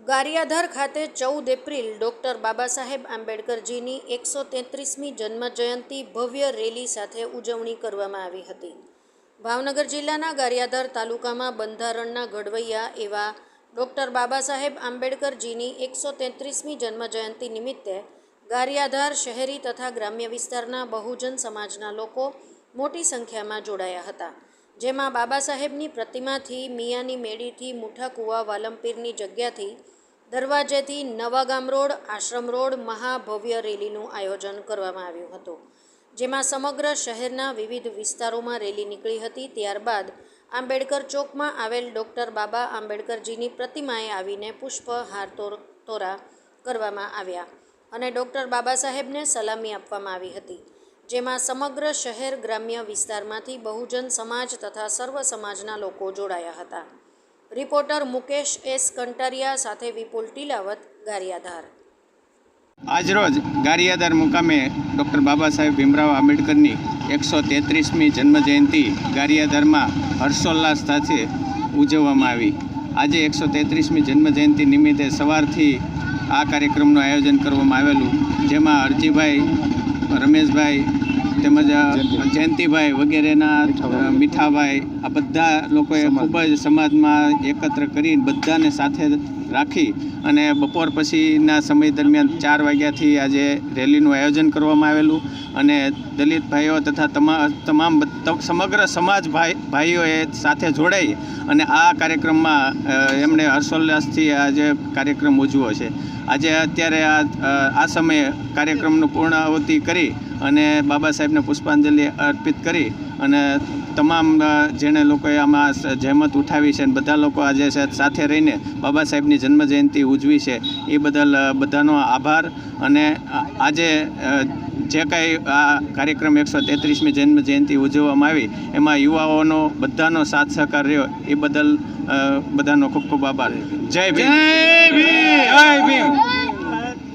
ગારિયાધાર ખાતે ચૌદ April doctor Baba Saheb આંબેડકરજીની એકસો તેત્રીસમી જન્મજયંતિ ભવ્ય રેલી સાથે ઉજવણી કરવામાં આવી હતી. ભાવનગર જિલ્લાના ગારિયાધાર તાલુકામાં બંધારણના ઘડવૈયા એવા ડૉક્ટર બાબા સાહેબ આંબેડકરજીની એકસો તેત્રીસમી જન્મજયંતિ નિમિત્તે ગારિયાધાર શહેરી તથા ગ્રામ્ય વિસ્તારના બહુજન સમાજના લોકો મોટી સંખ્યામાં જોડાયા હતા. જેમાં બાબા સાહેબની પ્રતિમાથી, મિયાની મેડીથી મુઠા કુવા વાલમપીરની જગ્યાથી, દરવાજેથી નવાગામ રોડ, આશ્રમ રોડ, મહાભવ્ય રેલીનું આયોજન કરવામાં આવ્યું હતું. જેમાં સમગ્ર શહેરના વિવિધ વિસ્તારોમાં રેલી નીકળી હતી. ત્યારબાદ આંબેડકર ચોકમાં આવેલ ડૉક્ટર બાબા આંબેડકરજીની પ્રતિમાએ આવીને પુષ્પહાર તોરા કરવામાં આવ્યા અને ડૉક્ટર બાબા સાહેબને સલામી આપવામાં આવી હતી. જેમાં સમગ્ર શહેર ગ્રામ્ય વિસ્તારમાંથી બહુજન સમાજ તથા સર્વ સમાજના લોકો જોડાયા હતા. રિપોર્ટર મુકેશ એસ કંટારિયા સાથે વિપુલ ટીલાવત, ગારિયાધાર. આજરોજ ગારિયાધાર મુકામે ડૉક્ટર બાબા સાહેબ ભીમરાવ આંબેડકરની એકસો તેત્રીસમી જન્મજયંતિ ગારિયાધારમાં હર્ષોલ્લાસ સાથે ઉજવવામાં આવી. આજે એકસો તેત્રીસમી જન્મજયંતિ નિમિત્તે સવારથી આ કાર્યક્રમનું આયોજન કરવામાં આવેલું, જેમાં અરજીભાઈ રમેશભાઈ તેમજ જયંતિભાઈ વગેરેના મીઠાભાઈ આ બધા લોકોએ ખૂબ જ સમાજમાં એકત્ર કરી બધાને સાથે રાખી અને બપોર પછીના સમય દરમિયાન ચાર વાગ્યાથી આજે રેલીનું આયોજન કરવામાં આવેલું અને દલિત ભાઈઓ તથા તમા, તમામ સમગ્ર સમાજ ભાઈ, ભાઈઓએ સાથે જોડાઈ અને આ કાર્યક્રમમાં એમણે હર્ષોલ્લાસથી આજે કાર્યક્રમ ઉજવ્યો છે. આજે અત્યારે આ આ સમયે કાર્યક્રમનું પૂર્ણાહુતિ કરી અને બાબા સાહેબને પુષ્પાંજલિ અર્પિત કરી અને તમામ જેણે લોકોએ આમાં જહેમત ઉઠાવી છે અને બધા લોકો આજે સાથે રહીને બાબા સાહેબની જન્મજયંતિ ઉજવી છે. એ બદલ બધાનો આભાર અને આજે જે કાંઈ આ કાર્યક્રમ એકસો તેત્રીસમી જન્મ જયંતિ ઉજવવામાં આવી, એમાં યુવાઓનો બધાનો સાથ સહકાર રહ્યો. એ બદલ બધાનો ખૂબ ખૂબ આભાર. જય ભીમ. જય ભીમ. જય ભીમ.